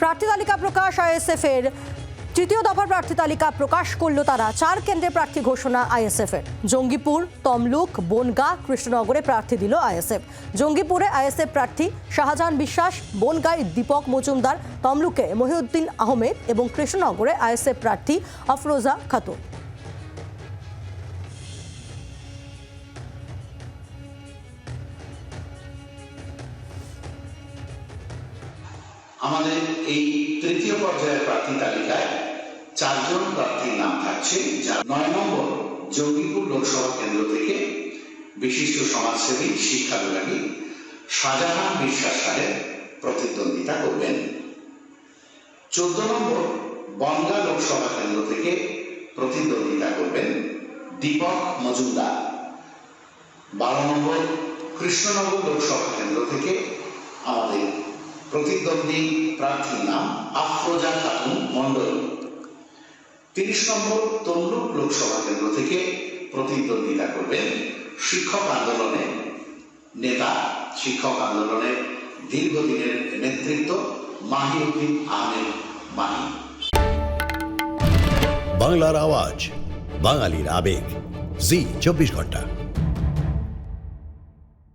প্রার্থী তালিকা প্রকাশ আইএসএফ এর তৃতীয় দফার প্রার্থী তালিকা প্রকাশ করল তারা। চার কেন্দ্রে প্রার্থী ঘোষণা আইএসএফ এর জঙ্গিপুর, তমলুক, বনগা, কৃষ্ণনগরে প্রার্থী দিল আইএসএফ। জঙ্গিপুরে আইএসএফ প্রার্থী শাহজাহান বিশ্বাস, বনগায় দীপক মজুমদার, তমলুকে মহিউদ্দিন আহমেদ এবং কৃষ্ণনগরে আইএসএফ প্রার্থী আফরোজা খাতুন। আমাদের এই তৃতীয় পর্যায়ের প্রার্থী তালিকায় চারজন প্রার্থীর নাম থাকছে যা নয় নম্বর জঙ্গিপুর লোকসভা কেন্দ্র থেকে বিশিষ্ট সমাজসেবী শিক্ষা বিভাগী শাহজাহান বিশ্বাস সাহেব প্রতিদ্বন্দ্বিতা করবেন। চোদ্দ নম্বর বনগা লোকসভা কেন্দ্র থেকে প্রতিদ্বন্দ্বিতা করবেন দীপক মজুমদার। বারো নম্বর কৃষ্ণনগর লোকসভা কেন্দ্র থেকে আমাদের প্রতিদ্বন্দ্বী প্রার্থীর নাম আফরোজা খাতুন মন্ডল তিরিশ নম্বর তমলুক লোকসভা কেন্দ্র থেকে প্রতিদ্বন্দ্বিতা করবেন শিক্ষক আন্দোলনের নেতা, শিক্ষক আন্দোলনের দীর্ঘদিনের নেতৃত্ব মাহিউদ্দিন আহমেদ মাহি। বাংলার আওয়াজ, বাঙালির আবেগ। জি, চব্বিশ ঘণ্টা।